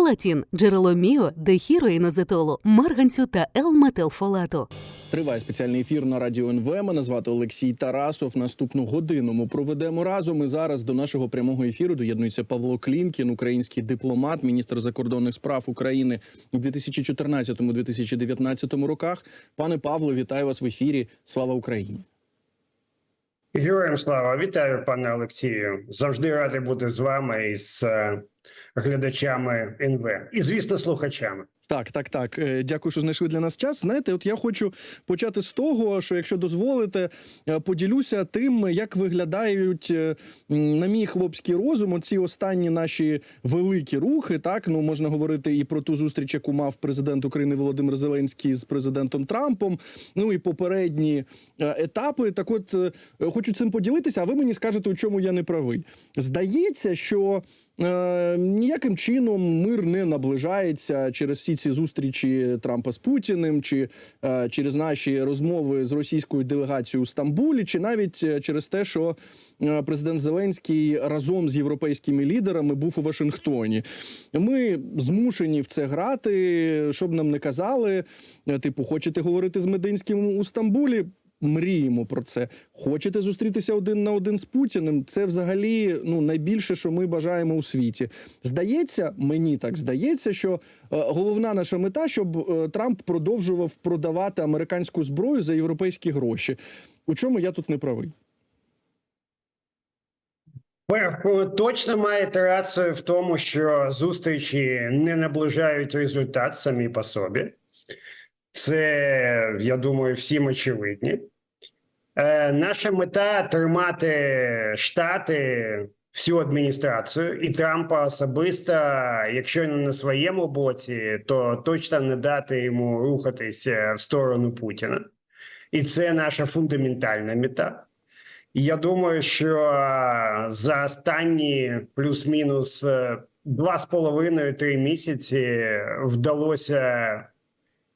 Фолатін – джерело міо, дехіроїнозетолу, марганцю та Л-метилфолату. Триває спеціальний ефір на радіо НВ. Мене звати Олексій Тарасов. Наступну годину ми проведемо разом. І зараз до нашого прямого ефіру доєднується Павло Клімкін, український дипломат, міністр закордонних справ України у 2014-2019 роках. Пане Павло, вітаю вас в ефірі. Слава Україні! Героям слава, вітаю, пане Олексію. Завжди радий бути з вами і з е, глядачами НВ. І, звісно, слухачами. Так, так, так. Е, Дякую, що знайшли для нас час. Знаєте, от я хочу почати з того, що якщо дозволите, е, поділюся тим, як виглядають, е, на мій хлопський розум, ці останні наші великі рухи. Так, ну можна говорити і про ту зустріч, яку мав президент України Володимир Зеленський з президентом Трампом. Ну і попередні етапи. Так, от хочу цим поділитися, а ви мені скажете, у чому я не правий. Здається, що. Е, ніяким чином мир не наближається через всі ці зустрічі Трампа з Путіним, чи е, через наші розмови з російською делегацією у Стамбулі, чи навіть е, через те, що е, президент Зеленський разом з європейськими лідерами був у Вашингтоні. Ми змушені в це грати, щоб нам не казали. е, Типу, хочете говорити з Мединським у Стамбулі? Мріємо про це. Хочете зустрітися один на один з Путіним? Це взагалі ну найбільше, що ми бажаємо у світі. Здається, мені так здається, що е, головна наша мета, щоб е, Трамп продовжував продавати американську зброю за європейські гроші. У чому я тут не правий? Ви точно маєте рацію в тому, що зустрічі не наближають результат самі по собі. Це, я думаю, всім очевидні. Е, наша мета тримати штати, всю адміністрацію і Трампа особисто, якщо не на своєму боці, то точно не дати йому рухатися в сторону Путіна. І це наша фундаментальна мета. І я думаю, що е, за останні плюс-мінус е, два з половиною три місяці вдалося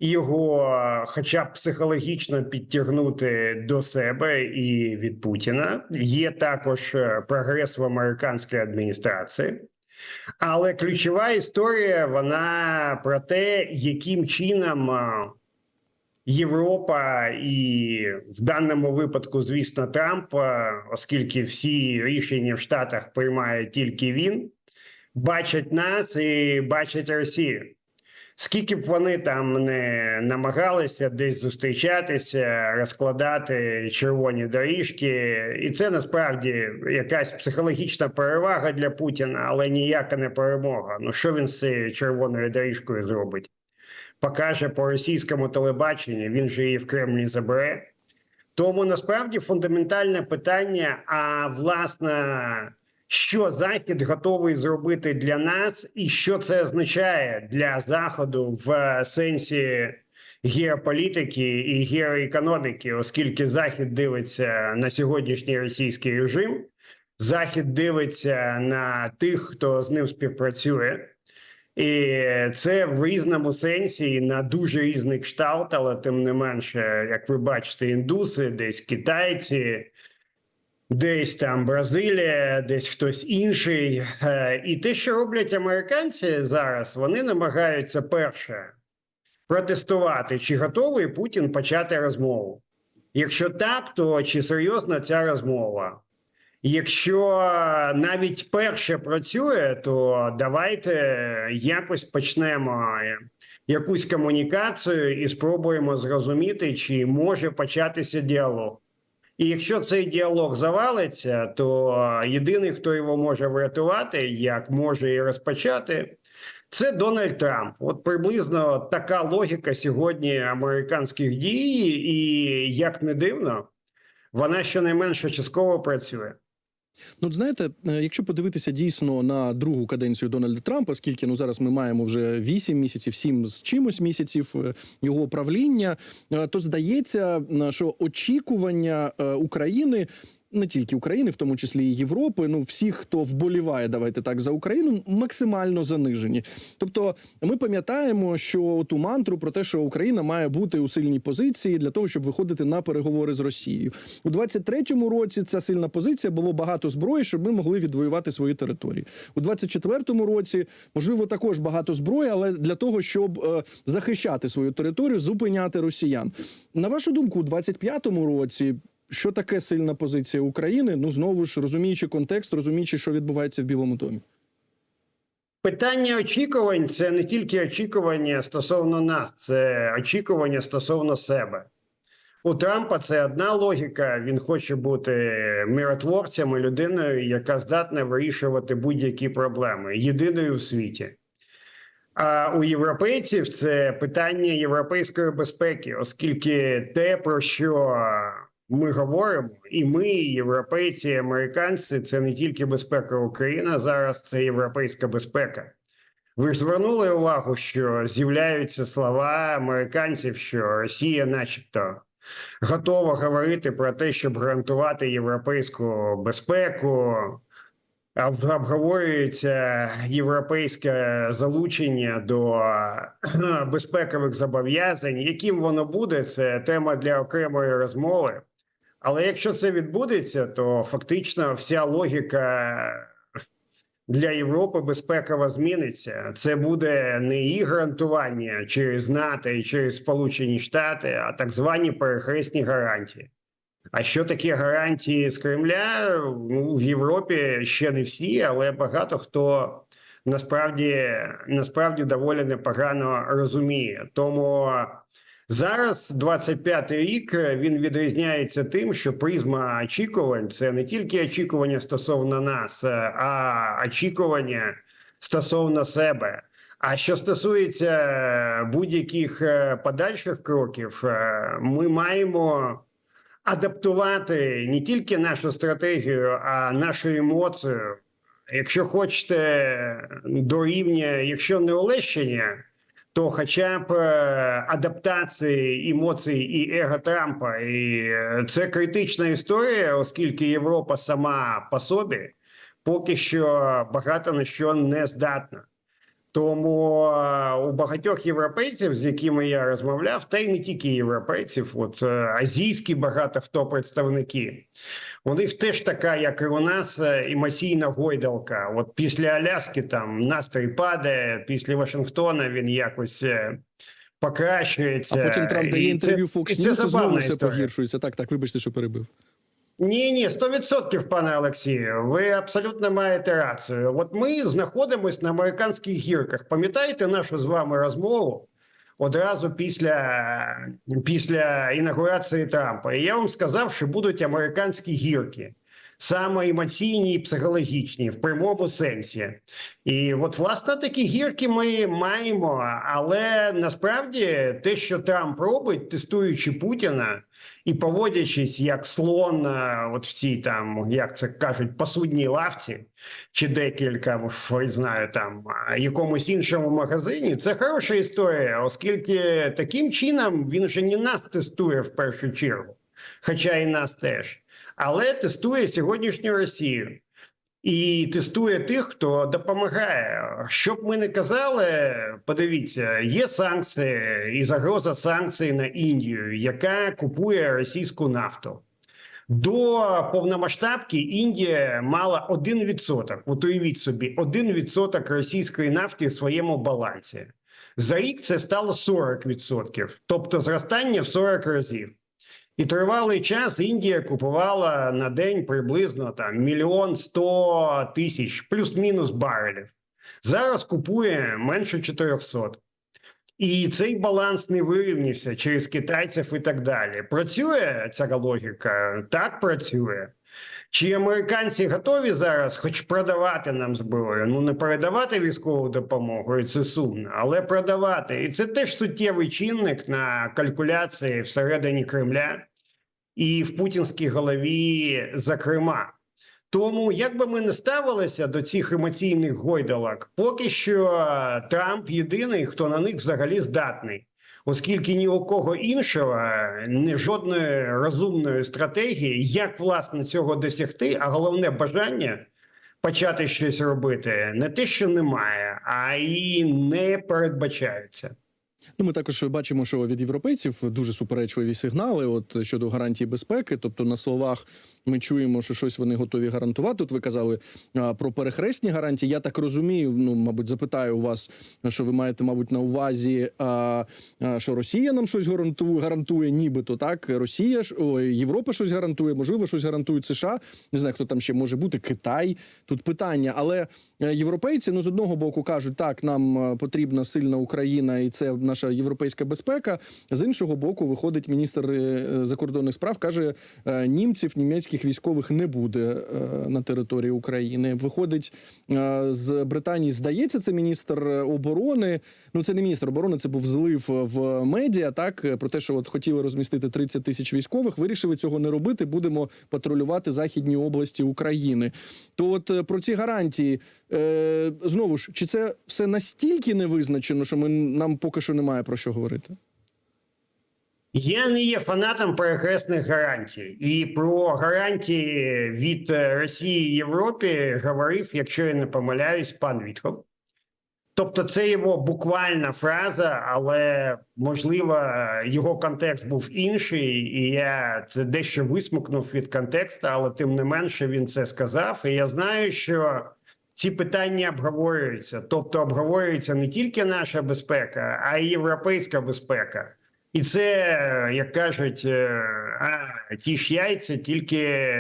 його, е, хоча б психологічно підтягнути до себе і від Путіна. Є також е, прогрес в американській адміністрації. Але ключова історія вона про те, яким чином е, Європа і в даному випадку, звісно, Трамп, оскільки всі рішення в Штатах приймає тільки він, бачать нас і бачать Росію. Скільки б вони там не намагалися десь зустрічатися, розкладати червоні доріжки, і це насправді якась психологічна перевага для Путіна, але ніяка не перемога. Ну що він з цією червоною доріжкою зробить? Покаже по російському телебаченню, він же її в Кремлі забере. Тому насправді фундаментальне питання: а власне, що Захід готовий зробити для нас, і що це означає для Заходу в сенсі геополітики і геоекономіки, оскільки Захід дивиться на сьогоднішній російський режим, Захід дивиться на тих, хто з ним співпрацює. І це в різному сенсі на дуже різний кшталт, але тим не менше, як ви бачите, індуси, десь китайці, десь там Бразилія, десь хтось інший. Е, І те, що роблять американці зараз, вони намагаються перше протестувати, чи готовий Путін почати розмову. Якщо так, то чи серйозна ця розмова? Якщо навіть перше працює, то давайте якось почнемо якусь комунікацію і спробуємо зрозуміти, чи може початися діалог. І якщо цей діалог завалиться, то єдиний, хто його може врятувати, як може і розпочати, це Дональд Трамп. От приблизно така логіка сьогодні американських дій, і як не дивно, вона щонайменше частково працює. Ну, знаєте, е, якщо подивитися дійсно на другу каденцію Дональда Трампа, скільки ну зараз ми маємо вже 8 місяців, 7 з чимось місяців е, його правління, е, то здається, що очікування України. Не тільки України, в тому числі і Європи. Ну всіх, хто вболіває, давайте так за Україну, максимально занижені. Тобто, ми пам'ятаємо, що ту мантру про те, що Україна має бути у сильній позиції для того, щоб виходити на переговори з Росією у 23-му році. Ця сильна позиція було багато зброї, щоб ми могли відвоювати свої території. У 24-му році можливо також багато зброї, але для того, щоб е, захищати свою територію, зупиняти росіян. На вашу думку, у 25-му році. Що таке сильна позиція України? Ну знову ж розуміючи контекст, розуміючи, що відбувається в Білому домі. Питання очікувань це не тільки очікування стосовно нас, це очікування стосовно себе. У Трампа це одна логіка. Він хоче бути миротворцем і людиною, яка здатна вирішувати будь-які проблеми, єдиною у світі. А у європейців це питання європейської безпеки, оскільки те, про що ми говоримо, і ми, європейці, і американці, це не тільки безпека України, зараз це європейська безпека. Ви ж звернули увагу, що з'являються слова американців, що Росія, начебто, готова говорити про те, щоб гарантувати європейську безпеку. Обговорюється європейське залучення до безпекових зобов'язань. Яким воно буде, це тема для окремої розмови. Але якщо це відбудеться, то фактично вся логіка для Європи безпекова зміниться. Це буде не її гарантування через НАТО і через Сполучені Штати, а так звані перехресні гарантії. А що таке гарантії з Кремля? Ну, в Європі ще не всі, але багато хто насправді насправді доволі непогано розуміє. Тому зараз 25-й рік він відрізняється тим, що призма очікувань це не тільки очікування стосовно нас, а очікування стосовно себе. А що стосується будь-яких е, подальших кроків, е, ми маємо адаптувати не тільки нашу стратегію, а нашу емоцію. Якщо хочете до рівня, якщо не олещення, то хоча б е, адаптації емоцій і его Трампа. І е, це критична історія, оскільки Європа сама по собі поки що багато на що не здатна. Тому е, у багатьох європейців, з якими я розмовляв, та й не тільки європейців, от е, азійські багато хто представники, у них теж така, як і у нас, е, емоційна гойдалка. От після Аляски там настрій падає, після Вашингтона він якось покращується. А потім Трамп дає інтерв'ю Fox News і знову все погіршується. Так, так, вибачте, що перебив. Ні, ні, 100%, пане Олексію. Ви абсолютно маєте рацію. От ми знаходимося на американських гірках. Пам'ятаєте нашу з вами розмову одразу після, після інаугурації Трампа? І я вам сказав, що будуть американські гірки. Саме емоційні і психологічні в прямому сенсі, і от власне такі гірки ми маємо. Але насправді те, що Трамп робить, тестуючи Путіна і поводячись як слон, е, от в цій там, як це кажуть, посудній лавці, чи декілька в знаю, там е, якомусь іншому магазині, це хороша історія, оскільки таким чином він же не нас тестує в першу чергу, хоча і нас теж, але тестує сьогоднішню Росію. І тестує тих, хто допомагає. Що б ми не казали, подивіться, є санкції і загроза санкцій на Індію, яка купує російську нафту. До повномасштабки Індія мала 1%. От уявіть собі, 1% російської нафти в своєму балансі. За рік це стало 40%, тобто зростання в 40 разів. І тривалий час Індія купувала на день приблизно там мільйон сто тисяч плюс-мінус барелів. Зараз купує менше 400. І цей баланс не вирівнявся через китайців і так далі. Працює ця логіка? Так працює. Чи американці готові зараз хоч продавати нам зброю? Ну не передавати військову допомогу, і це сумно, але продавати. І це теж суттєвий чинник на калькуляції всередині Кремля і в путінській голові, зокрема. Тому як би ми не ставилися до цих емоційних гойдалок, поки що Трамп єдиний, хто на них взагалі здатний, оскільки ні у кого іншого е, не жодної розумної стратегії, як власне цього досягти, а головне бажання почати щось робити, не те, що немає, а і не передбачаються. Ну, ми також бачимо, що від європейців дуже суперечливі сигнали от щодо гарантії безпеки. Тобто, на словах ми чуємо, що щось вони готові гарантувати. Тут ви казали а, про перехресні гарантії. Я так розумію. Ну, мабуть, запитаю у вас, що ви маєте, мабуть, на увазі, а, а, що Росія нам щось гарантує, гарантує, нібито так. Росія ж Європа щось гарантує, можливо, щось гарантують США. Не знаю, хто там ще може бути. Китай. Тут питання, але е, європейці ну з одного боку кажуть, так нам е, потрібна сильна Україна, і це наша європейська безпека. З іншого боку, виходить міністр е, закордонних справ, каже, е, німців, німецьких військових не буде е, на території України. Виходить з Британії, здається, це міністр оборони. Ну це не міністр оборони, це був злив в медіа. Так про те, що от хотіли розмістити 30 тисяч військових, вирішили цього не робити. Будемо патрулювати західні області України. То от про ці гарантії знову ж чи це все настільки не визначено, що ми нам поки що немає про що говорити? Я не є фанатом перехресних гарантій, і про гарантії від е, Росії і Європі говорив, якщо я не помиляюсь, пан Вітхов. Тобто, це його буквальна фраза, але можливо його контекст був інший, і я це дещо висмикнув від контексту, але тим не менше він це сказав. І я знаю, що ці питання обговорюються. Тобто, обговорюється не тільки наша безпека, а й європейська безпека. І це, як кажуть, е, а, ті ж яйця тільки,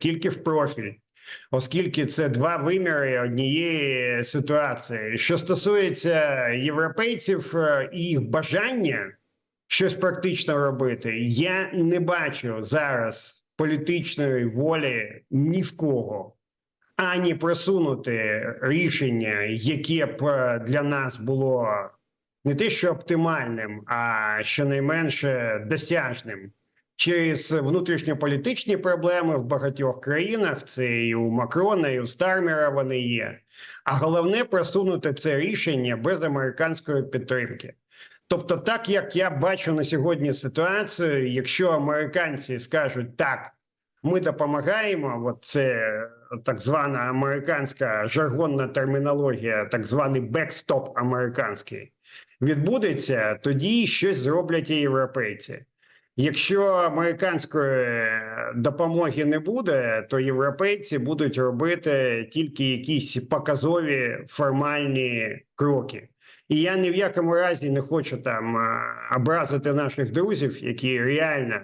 тільки в профіль, оскільки це два виміри однієї ситуації. Що стосується європейців е, і їх бажання щось практично робити, я не бачу зараз політичної волі ні в кого. Ані просунути рішення, яке б е, для нас було не те, що оптимальним, а щонайменше досяжним через внутрішньополітичні проблеми в багатьох країнах. Це і у Макрона, і у Стармера вони є. А головне просунути це рішення без американської підтримки. Тобто, так як я бачу на сьогодні ситуацію, якщо американці скажуть так, ми допомагаємо, от це так звана американська жаргонна термінологія, так званий бекстоп американський, відбудеться, тоді щось зроблять і європейці. Якщо американської допомоги не буде, то європейці будуть робити тільки якісь показові формальні кроки. І я ні в якому разі не хочу там образити наших друзів, які реально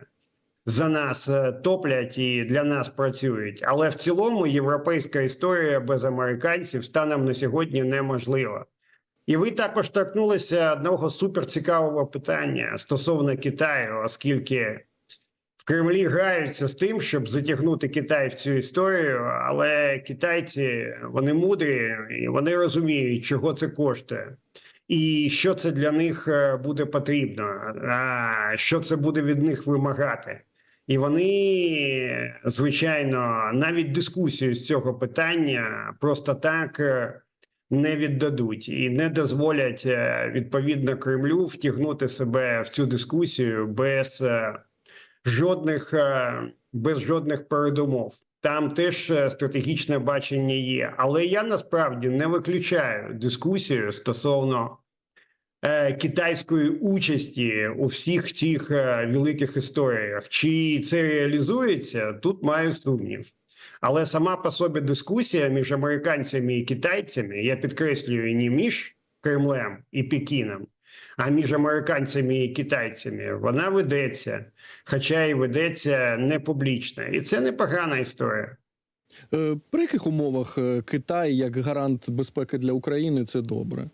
за нас е, топлять і для нас працюють. Але в цілому європейська історія без американців станом на сьогодні неможлива. І ви також торкнулися одного суперцікавого питання стосовно Китаю, оскільки в Кремлі граються з тим, щоб затягнути Китай в цю історію, але китайці вони мудрі і вони розуміють, чого це коштує. І що це для них е, буде потрібно, що це буде від них вимагати. І вони, звичайно, навіть дискусію з цього питання просто так е, не віддадуть і не дозволять е, відповідно Кремлю втягнути себе в цю дискусію без е, жодних, без жодних передумов. Там теж стратегічне бачення є, але я насправді не виключаю дискусію стосовно китайської участі у всіх цих е, великих історіях. Чи це реалізується? Тут маю сумнів. Але сама по собі дискусія між американцями і китайцями, я підкреслюю, не між Кремлем і Пекіном, а між американцями і китайцями, вона ведеться, хоча і ведеться не публічно. І це непогана історія. Е, При яких умовах е, Китай як гарант безпеки для України це добре?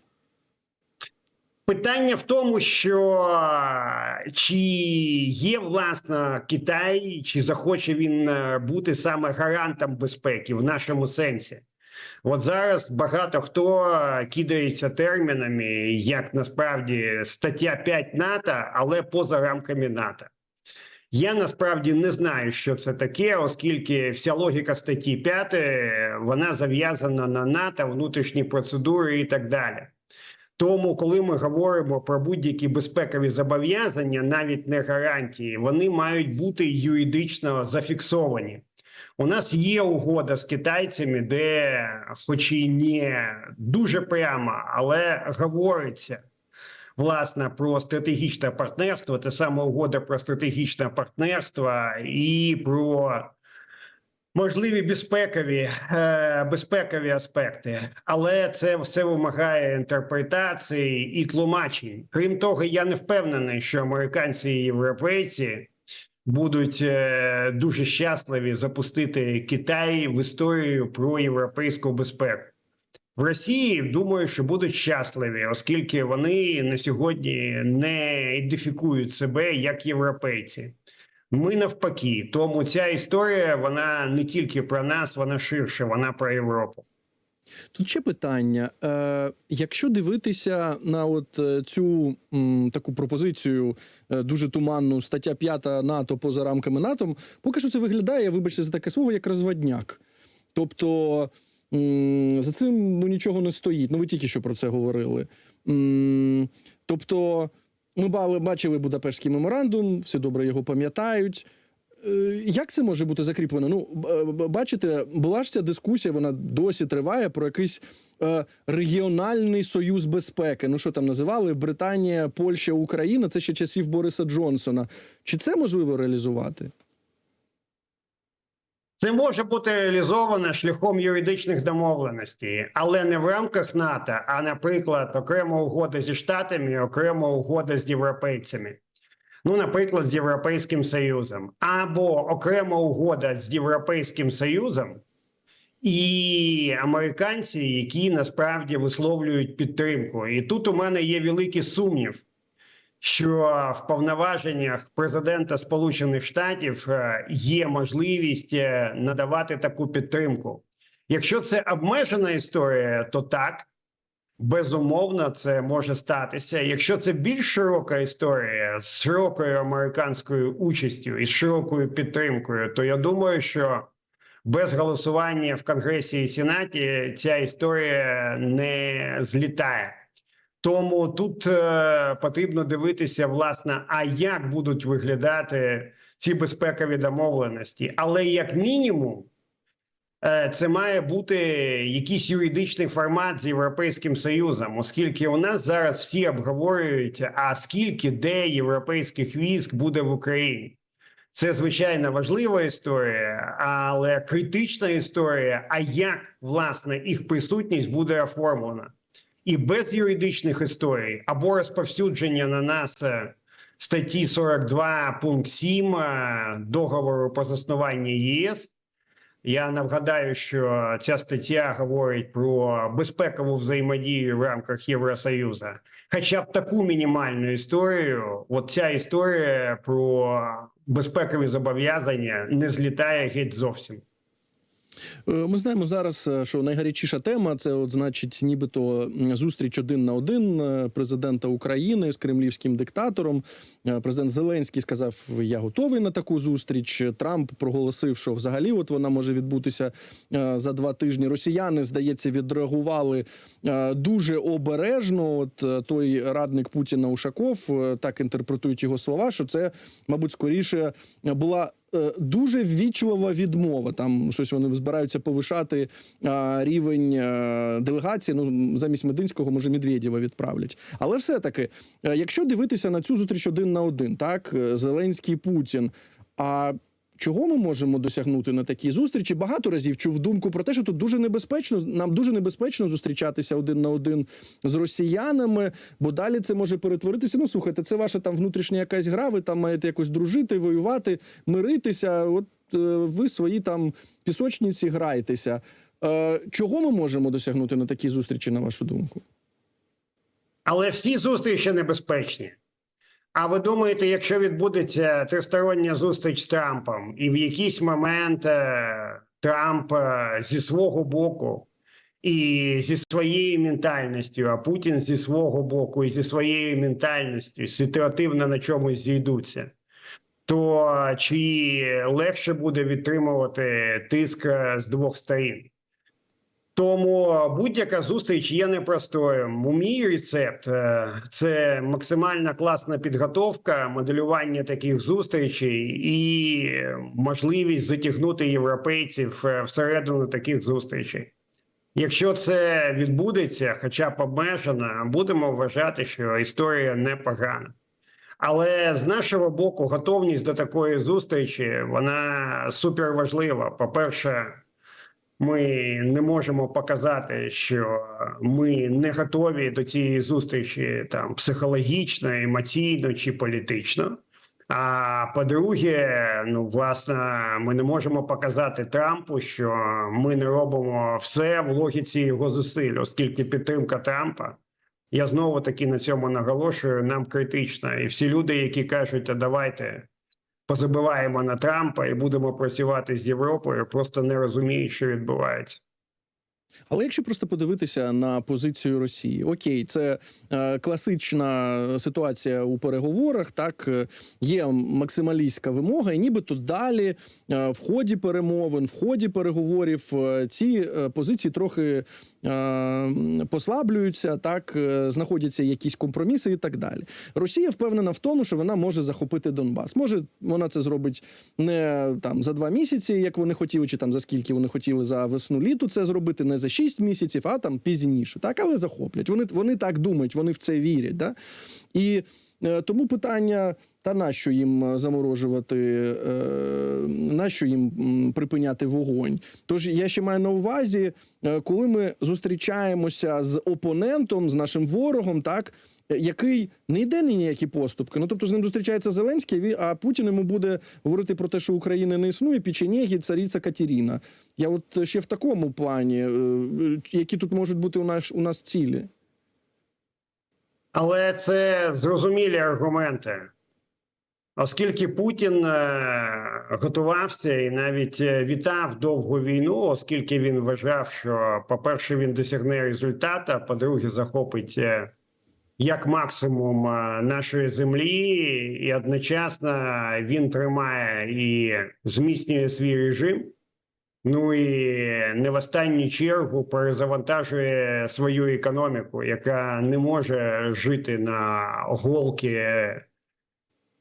Питання в тому, що чи є власне Китай, чи захоче він е, бути саме гарантом безпеки в нашому сенсі. От зараз багато хто кидається термінами, як насправді стаття 5 НАТО, але поза рамками НАТО. Я насправді не знаю, що це таке, оскільки вся логіка статті 5 вона зав'язана на НАТО, внутрішні процедури і так далі. Тому, коли ми говоримо про будь-які безпекові зобов'язання, навіть не гарантії, вони мають бути юридично зафіксовані. У нас є угода з китайцями, де, хоч і не дуже прямо, але говориться власне про стратегічне партнерство, те саме угода про стратегічне партнерство і про можливі безпекові, е, безпекові аспекти, але це все вимагає інтерпретації і тлумачень. Крім того, я не впевнений, що американці і європейці будуть е, дуже щасливі запустити Китай в історію про європейську безпеку. В Росії думаю, що будуть щасливі, оскільки вони на сьогодні не ідентифікують себе як європейці. Ми навпаки, тому ця історія вона не тільки про нас, вона ширше, вона про Європу. Тут ще питання. Е, якщо дивитися на от е, цю м, таку пропозицію е, дуже туманну стаття 5 НАТО поза рамками НАТО, поки що це виглядає, вибачте за таке слово, як розводняк. Тобто м, за цим ну, нічого не стоїть. Ну, ви тільки що про це говорили. М, тобто, ми бали- бачили Будапештський меморандум, всі добре його пам'ятають. Е, Як це може бути закріплено? Ну, б- бачите, була ж ця дискусія, вона досі триває про якийсь е, регіональний союз безпеки. Ну що там називали Британія, Польща, Україна. Це ще часів Бориса Джонсона. Чи це можливо реалізувати? Це може бути реалізовано шляхом юридичних домовленостей, але не в рамках НАТО, а, наприклад, окрема угода зі Штатами, окрема угода з європейцями. Ну, наприклад, з Європейським Союзом, або окрема угода з Європейським Союзом і американці, які насправді висловлюють підтримку. І тут у мене є великий сумнів, що в повноваженнях президента Сполучених Штатів е, є можливість е, надавати таку підтримку. Якщо це обмежена історія, то так. Безумовно, це може статися. Якщо це більш широка історія з широкою американською участю і з широкою підтримкою, то я думаю, що без голосування в Конгресі і Сенаті ця історія не злітає. Тому тут е, потрібно дивитися, власне, а як будуть виглядати ці безпекові домовленості. Але як мінімум, е, це має бути якийсь юридичний формат з Європейським Союзом, оскільки у нас зараз всі обговорюють, а скільки де європейських військ буде в Україні. Це звичайно важлива історія, але критична історія. А як власне їх присутність буде оформлена? І без юридичних історій або розповсюдження на нас е, статті 42 пункт 7 е, договору про заснування ЄС. Я нагадаю, що ця стаття говорить про безпекову взаємодію в рамках Євросоюзу. Хоча б таку мінімальну історію, от ця історія про безпекові зобов'язання не злітає геть зовсім. Е, Ми знаємо зараз, е, що найгарячіша тема це, от, значить, нібито зустріч один на один е, президента України з кремлівським диктатором. Президент Зеленський сказав: Я готовий на таку зустріч. Трамп проголосив, що взагалі от вона може відбутися за два тижні. Росіяни, здається, відреагували дуже обережно. От той радник Путіна Ушаков так інтерпретують його слова, що це, мабуть, скоріше була дуже ввічлива відмова. Там щось вони збираються повишати а, рівень а, делегації. Ну замість Мединського, може, Медведєва відправлять. Але все-таки, е, якщо дивитися на цю зустріч один на один, так е, Зеленський Путін. А Чого ми можемо досягнути на такій зустрічі? Багато разів чув думку про те, що тут дуже небезпечно. Нам дуже небезпечно зустрічатися один на один з росіянами, бо далі це може перетворитися. Ну слухайте, це ваша там внутрішня якась гра. Ви там маєте якось дружити, воювати, миритися. От е, ви свої там пісочниці граєтеся. Е, чого ми можемо досягнути на такій зустрічі, на вашу думку? Але всі зустрічі небезпечні. А ви думаєте, якщо відбудеться тристороння зустріч з Трампом, і в якийсь момент е, Трамп е, зі свого боку і зі своєю ментальністю, а Путін зі свого боку і зі своєю ментальністю ситуативно на чомусь зійдуться, то чи легше буде відтримувати тиск е, з двох сторін? Тому будь-яка зустріч є непростою. Мій рецепт е, це максимальна класна підготовка, моделювання таких зустрічей і можливість затягнути європейців е, всередину таких зустрічей. Якщо це відбудеться, хоча б обмежено, будемо вважати, що історія непогана. Але з нашого боку, готовність до такої зустрічі вона суперважлива. По-перше, ми не можемо показати, що ми не готові до цієї зустрічі там психологічно, емоційно чи політично. А по-друге, ну власне, ми не можемо показати Трампу, що ми не робимо все в логіці його зусиль, оскільки підтримка Трампа. Я знову таки на цьому наголошую. Нам критична, і всі люди, які кажуть, а давайте позабиваємо на Трампа і будемо працювати з Європою, просто не розуміють, що відбувається. Але якщо просто подивитися на позицію Росії, окей, це е, класична ситуація у переговорах. Так е, є максималістська вимога, і нібито далі е, в ході перемовин, в ході переговорів е, ці е, позиції трохи е, послаблюються, так е, знаходяться якісь компроміси і так далі. Росія впевнена в тому, що вона може захопити Донбас. Може, вона це зробить не там за два місяці, як вони хотіли, чи там за скільки вони хотіли за весну літу це зробити, не за шість місяців, а там пізніше. Так, але захоплять. Вони вони так думають, вони в це вірять. Да? І е, тому питання. Та нащо їм заморожувати, е, нащо їм припиняти вогонь? Тож я ще маю на увазі, е, коли ми зустрічаємося з опонентом, з нашим ворогом, так е, який не йде ні ніякі поступки. Ну тобто з ним зустрічається Зеленський, а Путін йому буде говорити про те, що України не існує, печенєгі, цариця Катерина. Я от ще в такому плані, е, які тут можуть бути у нас у нас цілі. Але це зрозумілі аргументи. Оскільки Путін е, готувався і навіть е, вітав довгу війну, оскільки він вважав, що, по-перше, він досягне результату, а по-друге, захопить як максимум е, нашої землі, і одночасно він тримає і зміцнює свій режим. Ну і не в останню чергу перезавантажує свою економіку, яка не може жити на голки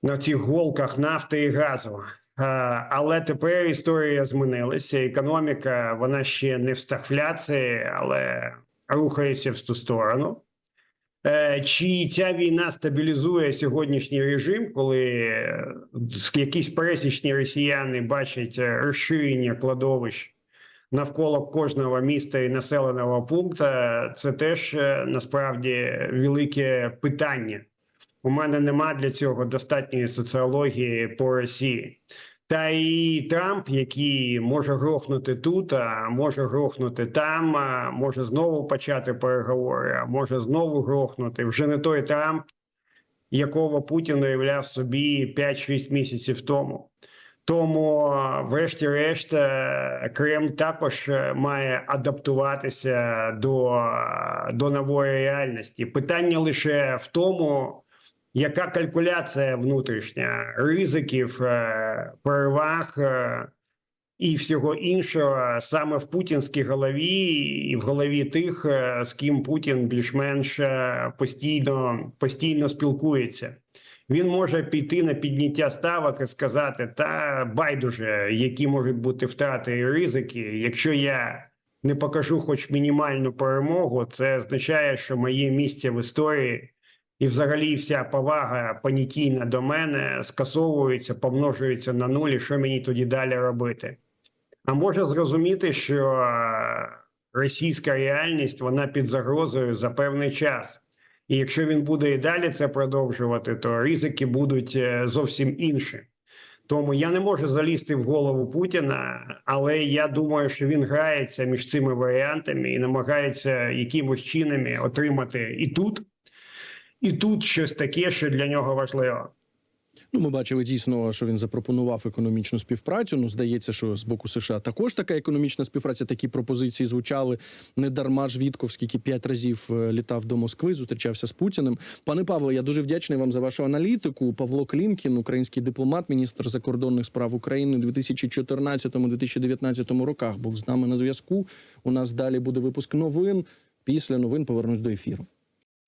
на цих голках нафти і газу. Е, Але тепер історія змінилася. Економіка вона ще не в стагфляції, але рухається в ту сторону. Е, Чи ця війна стабілізує сьогоднішній режим, коли е, якісь пересічні росіяни бачать е, розширення кладовищ навколо кожного міста і населеного пункту? Це теж насправді велике питання. У мене нема для цього достатньої соціології по Росії. Та і Трамп, який може грохнути тут, а може грохнути там, а може знову почати переговори, а може знову грохнути. Вже не той Трамп, якого Путін уявляв собі 5-6 місяців тому. Тому, врешті-решт, е, Кремль також е, має адаптуватися до, до нової реальності. Питання лише в тому, яка калькуляція внутрішня ризиків, е, переваг е, і всього іншого саме в путінській голові, і в голові тих, е, з ким Путін більш-менш постійно, постійно спілкується. Він може піти на підняття ставок і сказати: та байдуже, які можуть бути втрати і ризики, якщо я не покажу хоч мінімальну перемогу, це означає, що моє місце в історії і взагалі вся повага понятійна до мене скасовується, помножується на нулі. Що мені тоді далі робити? А може зрозуміти, що е, російська реальність вона під загрозою за певний час. І якщо він буде і далі це продовжувати, то ризики будуть е, зовсім інші. Тому я не можу залізти в голову Путіна, але я думаю, що він грається між цими варіантами і намагається якимось чинами отримати і тут, і тут щось таке, що для нього важливо. Ну, ми бачили дійсно, що він запропонував економічну співпрацю. Ну, здається, що з боку США також така економічна співпраця. Такі пропозиції звучали не дарма ж Вітков, скільки п'ять разів е, літав до Москви, зустрічався з Путіним. Пане Павло, я дуже вдячний вам за вашу аналітику. Павло Клімкін, український дипломат, міністр закордонних справ України у 2014-2019 роках, був з нами на зв'язку. У нас далі буде випуск новин. Після новин повернусь до ефіру.